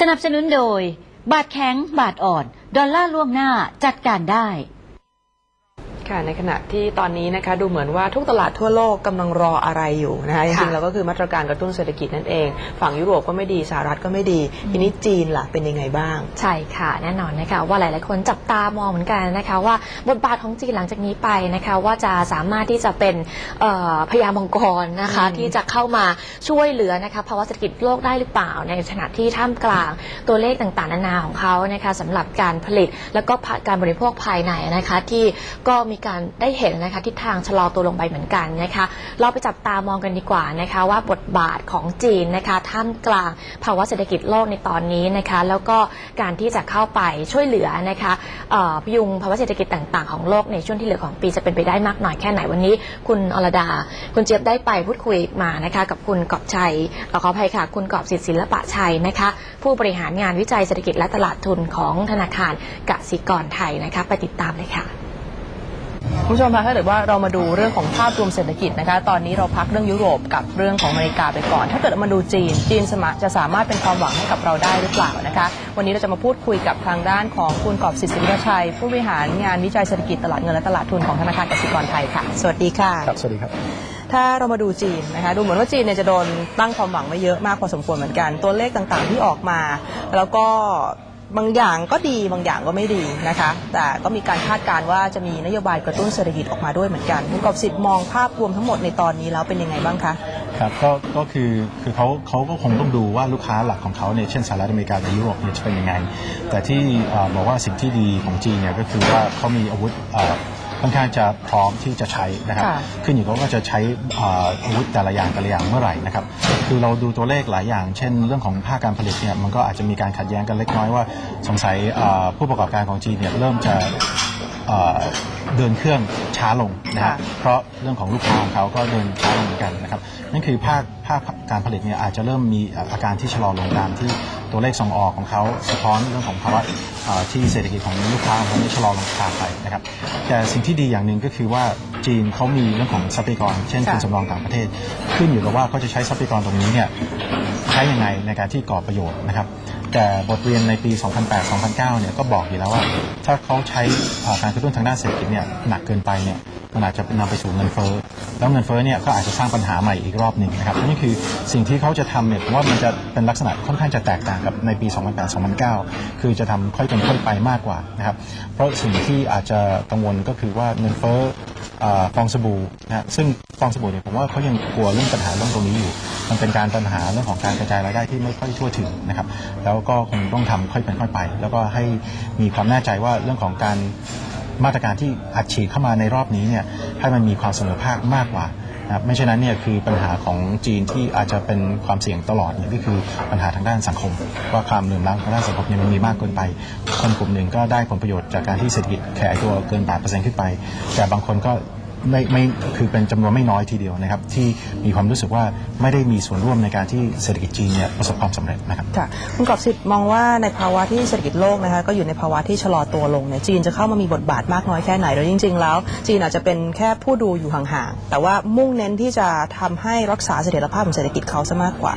สนับสนุนโดย บาทแข็ง บาทอ่อน ดอลลาร์ล่วงหน้าจัดการได้ ค่ะในขณะที่ตอนนี้นะคะดูเหมือนว่าทุกตลาดทั่วโลกกำลังรออะไรอยู่นะคะจริงๆแล้วก็คือมาตรการกระตุ้นเศรษฐกิจนั่นเอง ฝั่งยุโรปก็ไม่ดีสหรัฐก็ไม่ดี ทีนี้จีนล่ะเป็นยังไงบ้าง ใช่ค่ะแน่นอนนะคะว่าหลายๆคนจับตามองเหมือนกันนะคะว่าบทบาทของจีนหลังจากนี้ไปนะคะว่าจะสามารถที่จะเป็นเอ่อพญามังกรนะคะอืมที่จะเข้ามาช่วยเหลือนะคะภาวะเศรษฐกิจโลกได้หรือเปล่า ในขณะที่ท่ามกลางตัวเลขต่างๆนานาของเขานะคะสำหรับการผลิต แล้วก็การบริโภคภายในนะคะที่ก็มีการได้เห็นนะคะทิศทางชะลอตัวลงไปเหมือนกันนะคะ เราไปจับตามองกันดีกว่านะคะว่าบทบาทของจีนนะคะท่ามกลางภาวะเศรษฐกิจโลกในตอนนี้นะคะ แล้วก็การที่จะเข้าไปช่วยเหลือนะคะพยุงภาวะเศรษฐกิจต่าง ๆ ของโลกในช่วงที่เหลือของปีจะเป็นไปได้มากน้อยแค่ไหนวันนี้ คุณอรดา คุณเจี๊ยบได้ไปพูดคุยมานะคะกับคุณกอบชัยเอ่อขออภัยค่ะ คุณกอบสิทธิ์ศิลปะชัยนะคะ ผู้บริหารงานวิจัยเศรษฐกิจและตลาดทุนของธนาคารกสิกรไทยนะคะ ไปติดตามเลยค่ะ คุณผู้ชมคะถ้าเกิดว่าเรามาดูเรื่องของภาพรวมเศรษฐกิจนะคะ ตอนนี้เราพักเรื่องยุโรปกับเรื่องของอเมริกาไปก่อน ถ้าเกิดมาดูจีน จีนสมาจะสามารถเป็นความหวังให้กับเราได้หรือเปล่านะคะ วันนี้เราจะมาพูดคุยกับทางด้านของคุณกอบสิทธิ์ศิลปชัย ผู้บริหารงานวิจัยเศรษฐกิจตลาดเงินและตลาดทุนของธนาคารกสิกรไทยค่ะ สวัสดีค่ะ ครับ สวัสดีครับถ้าเรามาดูจีนนะคะดูเหมือนว่าจีนเนี่ยจะโดนตั้งความหวังไว้เยอะมากพอสมควรเหมือนกัน ตัวเลขต่างๆที่ออกมา แล้วก็ บางอย่างก็ดีบางอย่างก็ไม่ดีนะคะ แต่ก็มีการคาดการณ์ว่าจะมีนโยบายกระตุ้นเศรษฐกิจออกมาด้วยเหมือนกันคุณกอบสิทธิ์มองภาพรวมทั้งหมดในตอนนี้แล้วเป็นยังไงบ้างคะครับก็ก็คือคือเขาเขาก็คงต้องดูว่าลูกค้าหลักของเขาเนี่ยเช่นสหรัฐอเมริกาหรือยุโรปเนี่ยจะเป็นยังไง แต่ที่บอกว่าสิ่งที่ดีของจีนเนี่ยก็คือว่าเขามีอาวุธ ค่อนข้างจะพร้อมที่จะใช้นะครับ ค่ะ ขึ้นอยู่กับว่าจะใช้เอ่ออาวุธแต่ละอย่างแต่ละอย่างเมื่อไหร่นะครับ คือเราดูตัวเลขหลายอย่าง เช่น เรื่องของภาคการผลิตเนี่ยมันก็อาจจะมีการขัดแย้งกันเล็กน้อยว่าสงสัยเอ่อผู้ประกอบการของจีนเนี่ยเริ่มจะเอ่อเดินเครื่องช้าลงนะครัค่ะบเพราะเรื่องของลูกค้าของเขาก็เดินช้าลงเหมือนกันนะครับนั่นคือภาคภาคการผลิตเนี่ยอาจจะเริ่มมีอาการที่ชะลอลงตามที่ ตัวเลขส่งออกของเขาสะท้อนเรื่องของภาวะเอ่อที่เศรษฐกิจของลูกค้าของเขาเนี่ยชะลอลงตามไปนะครับแต่สิ่งที่ดีอย่างหนึ่งก็คือว่าจีนเขามีเรื่องของทรัพยากร เช่นค่ะทุนสำรองต่างประเทศ ขึ้นอยู่กับว่าเขาจะใช้ทรัพยากรตรงนี้เนี่ยใช้ยังไงในการที่ก่อประโยชน์นะครับแต่บทเรียนในปี 2008-2009 เนี่ยก็บอกอยู่แล้วว่า ถ้าเขาใช้เอ่อการกระตุ้นทางด้านเศรษฐกิจเนี่ยหนักเกินไปเนี่ย มันอาจจะนำไปสู่เงินเฟ้อแล้วเงินเฟ้อเนี่ยก็อาจจะสร้างปัญหาใหม่อีกรอบหนึ่งนะครับนี่คือสิ่งที่เขาจะทำเนี่ยผมว่ามันจะเป็นลักษณะค่อนข้างจะแตกต่างกับในปี 2008-2009 คือจะทำค่อยเป็นค่อยไปมากกว่านะครับเพราะสิ่งที่อาจจะกังวลก็คือว่าเงินเฟ้อเอ่อฟองสบู่นะฮะซึ่งฟองสบู่เนี่ยผมว่าเขายังกลัวเรื่องปัญหาเรื่องตรงนี้อยู่ มันเป็นการปัญหาเรื่องของการกระจายรายได้ที่ไม่ค่อยทั่วถึงนะครับแล้วก็คงต้องทำค่อยเป็นค่อยไป แล้วก็ให้มีความแน่ใจว่าเรื่องของการ มาตรการที่อัดฉีดเข้ามาในรอบนี้เนี่ยให้มันมีความเสมอภาคมากกว่านะครับไม่เช่นนั้นเนี่ยคือปัญหาของจีนที่อาจจะเป็นความเสี่ยงตลอดเนี่ยก็คือปัญหาทางด้านสังคม ว่าความเหลื่อมล้ำทางด้านสังคมเนี่ยมันมีมากเกินไป คนกลุ่มหนึ่งก็ได้ผลประโยชน์จากการที่เศรษฐกิจแข็งตัวเกิน8%ขึ้นไป แต่บางคนก็ ไม่ไม่คือเป็นจำนวนไม่น้อยทีเดียวนะครับ ที่มีความรู้สึกว่าไม่ได้มีส่วนร่วมในการที่เศรษฐกิจจีนเนี่ยประสบความสำเร็จนะครับ ค่ะคุณกอบสิทธิ์มองว่าในภาวะที่เศรษฐกิจโลกนะคะก็อยู่ในภาวะที่ชะลอตัวลงเนี่ยจีนจะเข้ามามีบทบาทมากน้อยแค่ไหนโดยจริง ๆ แล้ว จีนอาจจะเป็นแค่ผู้ดูอยู่ห่างๆแต่ว่ามุ่งเน้นที่จะทำให้รักษาเสถียรภาพของเศรษฐกิจเขาซะมากกว่า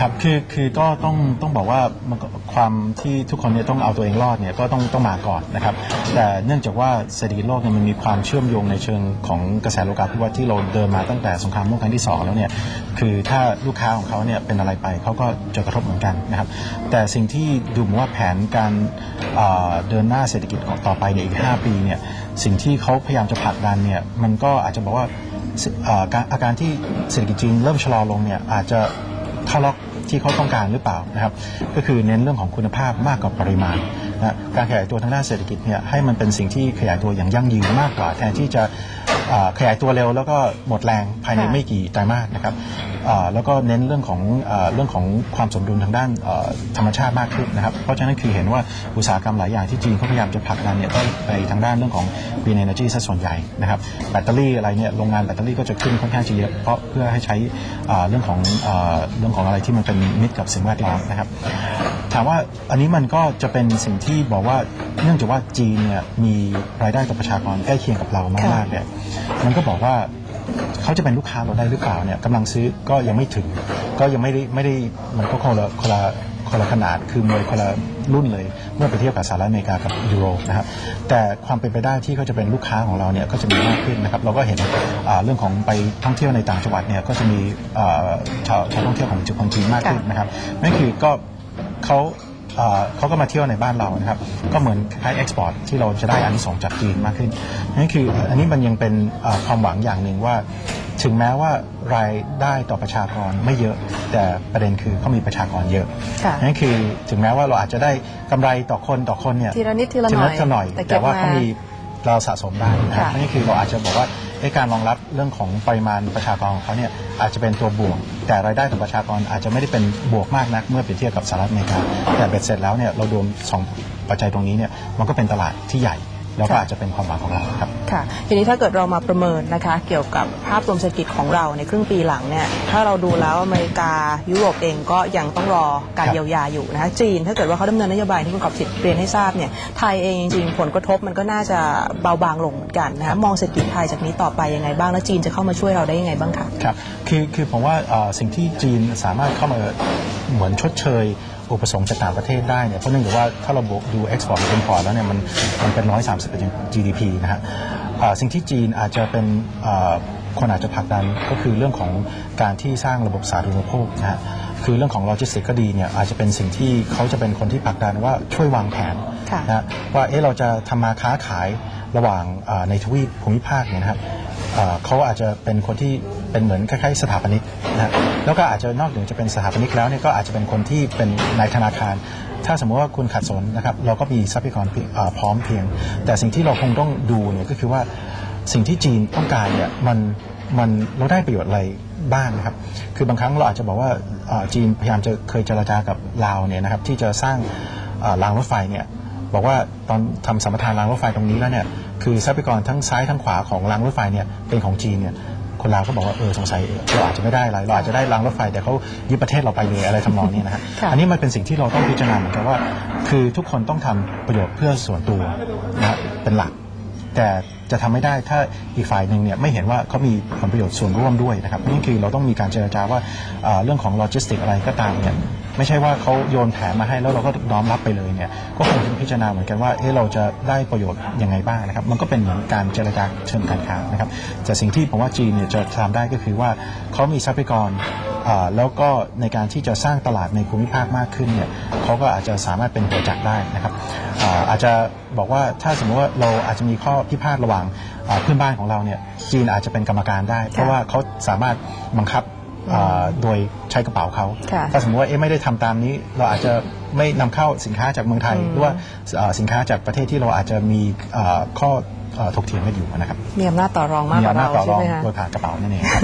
ครับ คือ คือก็ต้อง ต้องบอกว่ามันก็ ความที่ทุกคนเนี่ยต้องเอาตัวเองรอดเนี่ยก็ต้องต้องมาก่อนนะครับแต่เนื่องจากว่าเศรษฐกิจโลกเนี่ยมันมีความเชื่อมโยงในเชิงของกระแสโลกาภิวัตน์ที่เราเดินมาตั้งแต่สงครามโลกครั้งที่สองแล้วเนี่ยคือถ้าลูกค้าของเขาเนี่ยเป็นอะไรไปเขาก็จะกระทบเหมือนกันนะครับแต่สิ่งที่ดูเหมือนว่าแผนการเดินหน้าเศรษฐกิจต่อไปเนี่ยอีก 5 ปีเนี่ยสิ่งที่เขาพยายามจะผลักดันเนี่ยมันก็อาจจะบอกว่าอาการที่เศรษฐกิจจีนเริ่มชะลอลงเนี่ยอาจจะเข้าล็อก ที่เขาต้องการหรือเปล่านะครับ ก็คือเน้นเรื่องของคุณภาพมากกว่าปริมาณนะการขยายตัวทางด้านเศรษฐกิจเนี่ยให้มันเป็นสิ่งที่ขยายตัวอย่างยั่งยืนมากกว่าแทนที่จะ ขยายตัวเร็วแล้วก็หมดแรงภายในค่ะไม่กี่ไตรมาสนะครับเอ่อแล้วก็เน้นเรื่องของเอ่อเรื่องของความสมดุลทางด้านเอ่อธรรมชาติมากขึ้นนะครับ เพราะฉะนั้นคือเห็นว่าอุตสาหกรรมหลายอย่างที่จีนเขาพยายามจะผลักดันเนี่ยก็ไปทางด้านเรื่องของ green energy ซะส่วนใหญ่นะครับแบตเตอรี่อะไรเนี่ยโรงงานแบตเตอรี่ก็จะขึ้นค่อนข้างจะเยอะเพราะเพื่อให้ใช้เอ่อเรื่องของเอ่อเรื่องของอะไรที่มันเป็นมิตรกับสิ่งแวดล้อมนะครับ ถามว่าอันนี้มันก็จะเป็นสิ่งที่บอกว่าเนื่องจากว่าจีนเนี่ยมีรายได้ต่อประชากรใกล้เคียงกับเรามากๆเนี่ยมันก็บอกว่าเขาจะเป็นลูกค้าเราได้หรือเปล่าเนี่ยกำลังซื้อก็ยังไม่ถึง ก็ยังไม่ได้ไม่ได้มันก็คนละคนละคคนละขนาดคือมวยคนละรุ่นเลย เมื่อไปเทียบกับสหรัฐอเมริกากับยุโรปนะครับแต่ความเป็นไปได้ที่เขาจะเป็นลูกค้าของเราเนี่ยก็จะมีมากขึ้นนะครับเราก็เห็นอ่าเรื่องของไปท่องเที่ยวในต่างจังหวัดเนี่ยก็จะมีอ่าชาวชาวท่องเที่ยวของคนจีนมากขึ้นนะครับนั่นคือก็ เขาเอ่อเขาก็มาเที่ยวในบ้านเรานะครับ ก็เหมือนคล้ายเอ็กซ์พอร์ตที่เราจะได้อันนี้ส่งส์จากจีนมากขึ้นนั่นคืออันนี้มันยังเป็นเอ่อความหวังอย่างหนึ่งว่า ถึงแม้ว่ารายได้ต่อประชากรไม่เยอะ แต่ประเด็นคือเขามีประชากรเยอะค่ะนั่นคือถึงแม้ว่าเราอาจจะได้กำไรต่อคนต่อคนเนี่ยทีละนิดทีละหน่อยทีหน่อยแต่เก็แต่บว่ามาเขามีเราสะสมได้นะครับค่ะนั่นคือเราอาจจะบอกว่าเอ๊ะ การรองรับเรื่องของปริมาณประชากรของเขาเนี่ยอาจจะเป็นตัวบวก แต่รายได้ต่อประชากรอาจจะไม่ได้เป็นบวกมากนักเมื่อเปรียบเทียบกับสหรัฐอเมริกาแต่เบ็ดเสร็จแล้วเนี่ยเรารวมสองปัจจัยตรงนี้เนี่ยมันก็เป็นตลาดที่ใหญ่ แล้วก็อาจจะเป็นความหวังของเราครับค่ะทีนี้ถ้าเกิดเรามาประเมินนะคะ เกี่ยวกับภาพรวมเศรษฐกิจของเราในครึ่งปีหลังเนี่ยถ้าเราดูแล้วอเมริกายุโรปเองก็ยังต้องรอการครับเยียวยาอยู่นะคะจีน ถ้าเกิดว่าเขาดำเนินนโยบายที่คุณกอบสิทธิ์เรียนให้ทราบเนี่ยไทยเองจริงๆผลกระทบมันก็น่าจะเบาบางลงเหมือนกันนะคะมองเศรษฐกิจไทยจากนี้ต่อไปยังไงบ้างแล้วจีนจะเข้ามาช่วยเราได้ยังไงบ้างคะครับคือคือผมว่าเอ่อสิ่งที่จีนสามารถเข้ามาเหมือนชดเชย อุปสงค์จากต่างประเทศได้เนี่ยเพราะเนื่องจากว่าถ้าเราดู export หรือ import แล้วเนี่ยมันมันเป็น130เป็น GDP นะฮะสิ่งที่จีนอาจจะเป็นคนอาจจะผลักดันก็คือเรื่องของการที่สร้างระบบสาธารณูปโภคนะฮะคือเรื่องของโลจิสติกก็ดีเนี่ยอาจจะเป็นสิ่งที่เขาจะเป็นคนที่ผลักดันว่าช่วยวางแผน ค่ะ นะว่าเอ๊ะเราจะทำมาค้าขายระหว่างอ่อในทวีปภูมิภาคเนี่ยนะครับเอ่อเขาอาจจะเป็นคนที่เป็นเหมือนคล้ายๆสถาปนิกนะฮะแล้วก็อาจจะนอกเหนือจะเป็นสถาปนิกแล้วเนี่ยก็อาจจะเป็นคนที่เป็นนายธนาคาร ถ้าสมมติว่าคุณขัดสนนะครับเราก็มีทรัพยากรเพียงอ่อพร้อมเพียง แต่สิ่งที่เราคงต้องดูเนี่ยก็คือว่าสิ่งที่จีนต้องการเนี่ยมันมันเราได้ประโยชน์อะไร บ้างนะครับ คือบางครั้งเราอาจจะบอกว่าเอ่อจีนพยายามจะเคยเจรจากับลาวเนี่ยนะครับที่จะสร้างเอ่อรางรถไฟเนี่ย บอกว่าตอนทำสัมปทานรางรถไฟตรงนี้แล้วเนี่ยคือทรัพยากรทั้งซ้ายทั้งขวาของรางรถไฟเนี่ยเป็นของจีนเนี่ยคนลาวก็บอกว่าเออสงสัยเราอาจจะไม่ได้อะไรเราอาจจะได้รางรถไฟแต่เขายึดประเทศเราไปเลยอะไรทำนองนี้นะฮะค่ะอันนี้มันเป็นสิ่งที่เราต้องพิจารณาเหมือนกันว่า คือทุกคนต้องทำประโยชน์เพื่อส่วนตัวนะฮะเป็นหลัก แต่จะทำไม่ได้ถ้าอีกฝ่ายหนึ่งเนี่ยไม่เห็นว่าเขามีผลประโยชน์ส่วนร่วมด้วยนะครับนี่คือเราต้องมีการเจรจาว่าเอ่อเรื่องของโลจิสติกอะไรก็ตามเนี่ย ไม่ใช่ว่าเขาโยนแผนมาให้แล้วเราก็น้อมรับไปเลยเนี่ยก็คงจะพิจารณาเหมือนกันว่าเอ๊ะเราจะได้ประโยชน์ยังไงบ้างนะครับ มันก็เป็นเหมือนการเจรจาเชิงการค้านะครับแต่สิ่งที่ผมว่าจีนเนี่ยจะทำได้ก็คือว่าเขามีทรัพยากรแล้วก็ในการที่จะสร้างตลาดในภูมิภาคมากขึ้นเนี่ยเขาก็อาจจะสามารถเป็นหัวจักรได้นะครับอาอาจจะบอกว่าถ้าสมมติว่าเราอาจจะมีข้อพิพาทระหว่างเพื่อนบ้านของเราเนี่ยจีนอาจจะเป็นกรรมการได้ เพราะว่าเขาสามารถบังคับ โดยใช้กระเป๋าเขาค่ะถ้าสมมติว่าเอ๊ะไม่ได้ทำตามนี้ เราอาจจะไม่นำเข้าสินค้าจากเมืองไทย หรือว่าอ่าสินค้าจากประเทศที่เราอาจจะมีอ่าข้ออ่า ถกเถียงกันอยู่นะครับมีอำนาจต่อรองมากกว่าอำนาเราจต่อรใช่องไหมคะโดยผ่านกระเป๋านั่นเองครับ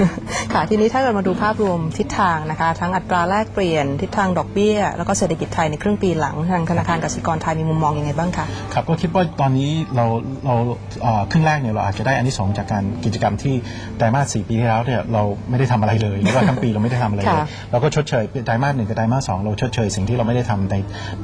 ค่ะทีนี้ถ้าเกิดมาดูภาพรวมทิศทางนะคะ ทั้งอัตราแลกเปลี่ยนทิศทางดอกเบี้ย แล้วก็เศรษฐกิจไทยในครึ่งปีหลังทางธนาคารกสิกรไทยมีมุมมองยังไงบ้างคะครับก็คิดว่าตอนนี้เราเราเอ่อครึ่งแรกเนี่ยเราอาจจะได้อันที่สองจากการกิจกรรมที่ไตรมาสสี่ปีที่แล้วเนี่ยเราไม่ได้ทำอะไรเลยหรือว่าทั้งปีเราไม่ได้ทำอะไรเลยค่ะเราก็ชดเชยไตรมาสหนึ่งกับไตรมาสสองเราชดเชยสิ่งที่เราไม่ได้ทำใน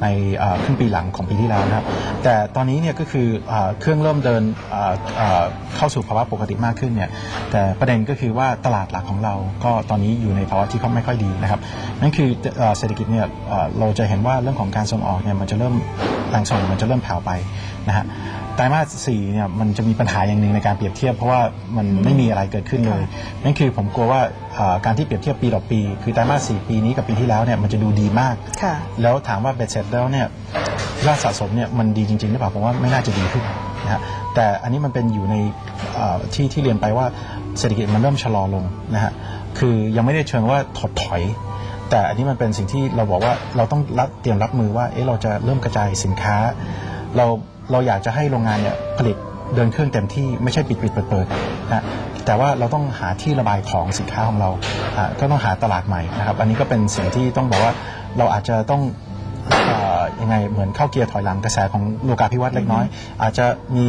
ในเอ่อครึ่งปีหลังของปีที่แล้วนะครับแต่ตอนนี้เนี่ยก็คือเอ่อเครื่องเริ่มเดินเอ่อเอ่อเข้าสู่ภาวะปกติมากขึ้นเนี่ยแต่ประเด็นก็คือว่าตลาดหลักของเราก็ตอนนี้อยู่ในภาวะที่เขาไม่ค่อยดีนะครับนั่นคือเอ่อเศรษฐกิจเนี่ยเอ่อเราจะเห็นว่าเรื่องของการส่งออกเนี่ยมันจะเริ่มแรงส่งมันจะเริ่มแผ่วไปนะฮะไตรมาสสี่เนี่ยมันจะมีปัญหาอย่างหนึ่งในการเปรียบเทียบ เพราะว่ามันไม่มีอะไรเกิดขึ้นเลยนั่นคือผมกลัวว่าเอ่อการที่เปรียบเทียบปีต่อปี คือไตรมาสสี่ปีนี้กับปีที่แล้วเนี่ยมันจะดูดีมากค่ะแล้วถามว่าเบ็ดเสร็จแล้วเนี่ยยอดสะสมเนี่ยมันดีจริงๆหรือเปล่าผมว่าไม่น่าจะดีขึ้นนะฮะ แต่อันนี้มันเป็นอยู่ในที่ที่เรียนไปว่าเศรษฐกิจมันเริ่มชะลอลงนะฮะคือยังไม่ได้เชิงว่าถดถอย แต่อันนี้มันเป็นสิ่งที่เราบอกว่าเราต้องรับเตรียมรับมือว่าเอ๊ะเราจะเริ่มกระจายสินค้า เราเราอยากจะให้โรงงานเนี่ยผลิตเดินเครื่องเต็มที่ไม่ใช่ปิดปิดเปิดเปิดนะแต่ว่าเราต้องหาที่ระบายของสินค้าของเราก็ต้องหาตลาดใหม่นะครับ อันนี้ก็เป็นสิ่งที่ต้องบอกว่าเราอาจจะต้องอยังไงเหมือนเข้าเกียร์ถอยหลังกระแสของโลกาภิวัตน์เล็กน้อย อาจจะมี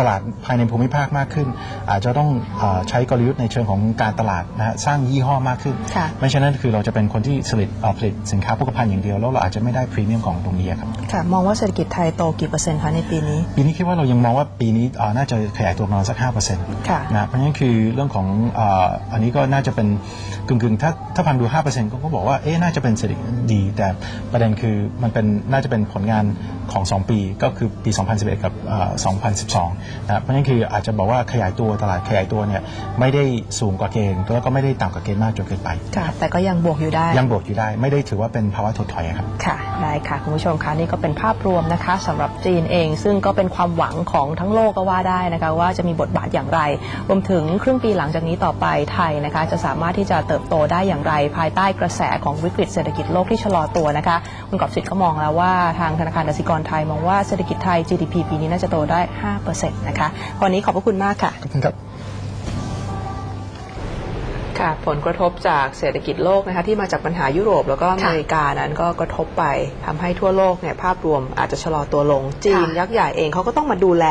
ตลาดภายในภูมิภาคมากขึ้น อาจจะต้องเออใช้กลยุทธ์ในเชิงของการตลาดนะฮะสร้างยี่ห้อมากขึ้นค่ะไม่เช่นนั้นคือเราจะเป็นคนที่ผลิตเอ่อผลิตสินค้าโภคภัณฑ์อย่างเดียว แล้วเราอาจจะไม่ได้พรีเมียมของตรงนี้ครับค่ะมองว่าเศรษฐกิจไทยโตกี่เปอร์เซ็นต์คะในปีนี้ ปีนี้คิดว่าเรายังมองว่าปีนี้เอ่อน่าจะขยายตัวประมาณสัก5%ค่ะนะเพราะฉะนั้นคือเรื่องของเอ่ออันนี้ก็น่าจะเป็นกึ่งๆถ้าถ้าฟังดู5%ก็ก็บอกว่าเอ๊ะน่าจะเป็นเศรษฐกิจดี แต่ประเด็นคือมันเป็นน่าจะเป็นผลงานของ 2 ปีก็คือปี 2011 กับเอ่อ2012นะเพราะฉะนั้นคืออาจจะบอกว่าขยายตัวตลาดขยายตัวเนี่ยไม่ได้สูงกว่าเกณฑ์แล้วก็ไม่ได้ต่ำกว่าเกณฑ์มากจนเกินไป ค่ะ แต่ก็ยังบวกอยู่ได้ ยังบวกอยู่ได้ ไม่ได้ถือว่าเป็นภาวะถดถอยครับ ค่ะ ได้ค่ะ คุณผู้ชมคะนี่ก็เป็นภาพรวมนะคะสำหรับจีนเอง ซึ่งก็เป็นความหวังของทั้งโลกก็ว่าได้นะคะว่าจะมีบทบาทอย่างไร รวมถึงครึ่งปีหลังจากนี้ต่อไปไทยนะคะ จะสามารถที่จะเติบโตได้อย่างไร ภายใต้กระแสของวิกฤตเศรษฐกิจโลกที่ชะลอตัวนะคะคุณกอบสิทธิ์ก็มองแล้วว่าทางธนาคารกสิกรไทยมองว่าเศรษฐกิจไทย GDP ปีนี้น่าจะโตได้5%นะคะวันนี้ขอบพระคุณมากค่ะขอบคุณครับ ค่ะผลกระทบจากเศรษฐกิจโลกนะคะที่มาจากปัญหายุโรปแล้วก็อเมริกานั้นก็กระทบไปทำให้ทั่วโลกเนี่ยภาพรวมอาจจะชะลอตัวลง จีนค่ะยักษ์ใหญ่เองเขาก็ต้องมาดูแล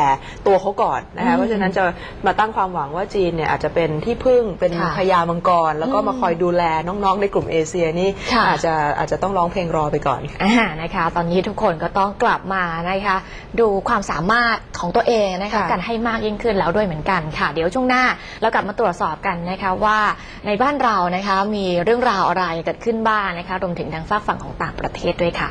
ตัวเขาก่อนนะคะอืมเพราะฉะนั้นจะมาตั้งความหวังว่าจีนเนี่ยอาจจะเป็นที่พึ่งเป็นค่ะพญามังกร แล้วก็มาคอยดูแลน้องๆในกลุ่มเอเชียนี่ค่ะอาจจะอาจจะต้องร้องเพลงรอไปก่อนอ่านะคะ ตอนนี้ทุกคนก็ต้องกลับมานะคะ ดูความสามารถของตัวเองนะคะค่ะกันให้มากยิ่งขึ้นแล้วด้วยเหมือนกันค่ะ เดี๋ยวช่วงหน้าเรากลับมาตรวจสอบกันนะคะว่าในบ้านเรานะคะมีเรื่องราวอะไรเกิดขึ้นบ้างนะคะรวมถึงทางฝากฝั่งของต่างประเทศด้วยค่ะ